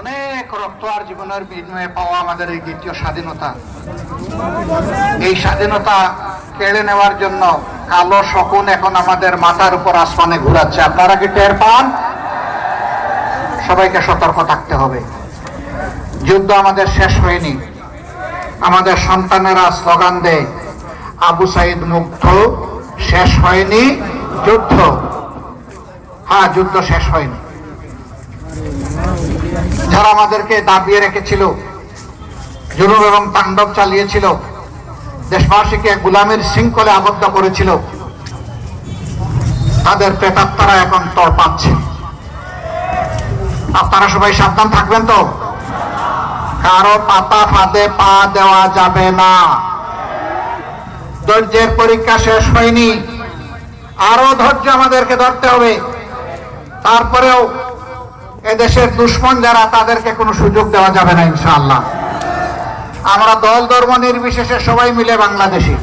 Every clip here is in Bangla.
অনেক রক্ত আর জীবনের বিনিময়ে পাওয়া আমাদের এই দ্বিতীয় স্বাধীনতা। এই স্বাধীনতা কেড়ে নেওয়ার জন্য কালো শকুন এখন আমাদের মাথার উপর আসমানে ঘুরাচ্ছে। আপনারা কি টের পান? সবাইকে সতর্ক থাকতে হবে। যুদ্ধ আমাদের শেষ হয়নি। আমাদের সন্তানেরা স্লোগান দেয়, আবু সাইদ মুগ্ধ, শেষ হয়নি যুদ্ধ। হ্যাঁ যুদ্ধ শেষ হয়নি। যারা আমাদেরকে দাবিয়ে রেখেছিল, জুলুম এবং তাণ্ডব চালিয়েছিল, দেশবাসীকে গুলামের শৃঙ্খলে আবদ্ধ করেছিল, তাদের প্রেতাত্মারা এখন তর পাচ্ছে আপনারা সবাই সাবধান থাকবেন তো? কারও পাতা ফাঁদে পা দেওয়া যাবে না। ধৈর্যের পরীক্ষা শেষ হয়নি। আরও ধৈর্য আমাদেরকে ধরতে হবে। তারপরেও এদেশের দুশ্মন যারা, তাদেরকে কোনো সুযোগ দেওয়া যাবে না ইনশাআল্লাহ। আমরা দল ধর্ম নির্বিশেষে সবাই মিলে বাংলাদেশি।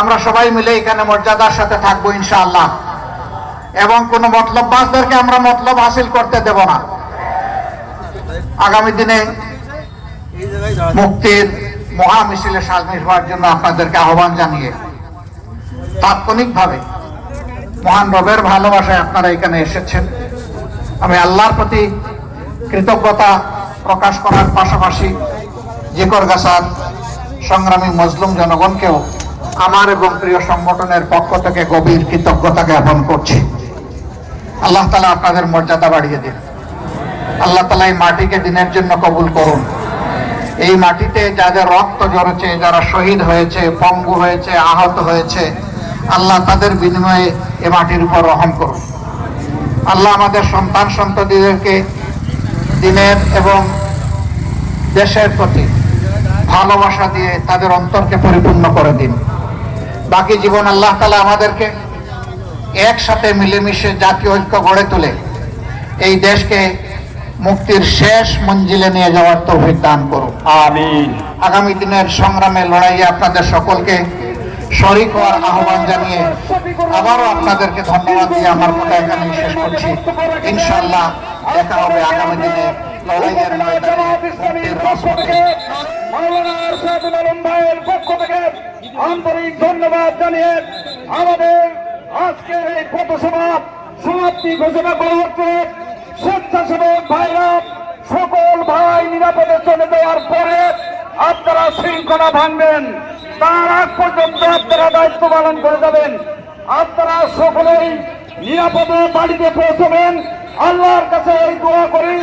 আমরা সবাই মিলে এখানে মর্যাদার সাথে থাকব ইনশাআল্লাহ। এবং কোনো মতলববাজদেরকে আমরা মতলব হাসিল করতে দেব না। আগামী দিনে মুক্তির মহা মিছিলে সামিল হওয়ার জন্য আপনাদেরকে আহ্বান জানিয়ে তাৎক্ষণিকভাবে মহান রবের ভালোবাসায় আপনারা এখানে এসেছেন। আমি আল্লাহর প্রতি কৃতজ্ঞতা প্রকাশ করার পাশাপাশি জিকর গাছার সংগ্রামী মজলুম জনগণকেও আমার এবং প্রিয় সংগঠনের পক্ষ থেকে গভীর কৃতজ্ঞতা জ্ঞাপন করছি। আল্লাহ তালা আপনাদের মর্যাদা বাড়িয়ে দিন। আল্লাহ তালা এই মাটিকে দিনের জন্য কবুল করুন। এই মাটিতে যাদের রক্ত ঝরেছে, যারা শহীদ হয়েছে, পঙ্গু হয়েছে, আহত হয়েছে, আল্লাহ তাদের বিনিময়ে এ মাটির উপর রহম করুন। আল্লাহ আমাদের সন্তান সন্ততিদেরকে দিনের এবং দেশের প্রতি ভালোবাসা দিয়ে তাদের অন্তরকে পরিপূর্ণ করে দিন। বাকি জীবন আল্লাহ তালা আমাদেরকে একসাথে মিলেমিশে জাতীয় ঐক্য গড়ে তুলে এই দেশকে মুক্তির শেষ মঞ্জিলে নিয়ে যাওয়ার তৌফিক দান করুন। আগামী দিনের সংগ্রামে লড়াইয়ে আপনাদের সকলকে শরিক হওয়ার আহ্বান জানিয়ে আবারও আপনাদেরকে ধন্যবাদ দিয়ে আমার কথা এখানে শেষ করছি। ইনশাল্লাহ দেখা হবে আগামী দিনে আন্তরিক ধন্যবাদ জানিয়ে আমাদের আজকের এই পথসভা সমাপ্তি ঘোষণা করা হচ্ছে। স্বেচ্ছাসেবক ভাইরা, সকল ভাই নিরাপদে চলে যাওয়ার পরে আপনারা শৃঙ্খলা ভাঙবেন। তার আগ পর্যন্ত আপনারা দায়িত্ব পালন করে যাবেন। আপনারা সকলেই নিরাপদে বাড়িতে পৌঁছবেন। আল্লাহর কাছে এই দোয়া করি,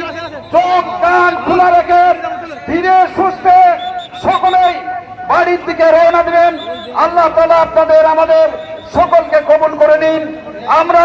চোখ কান খোলা রেখে ধীরে সুস্থে সকলেই বাড়ির দিকে রওনা দিবেন। আল্লাহ তালা আপনাদের, আমাদের সকলকে কবুল করে নিন। আমরা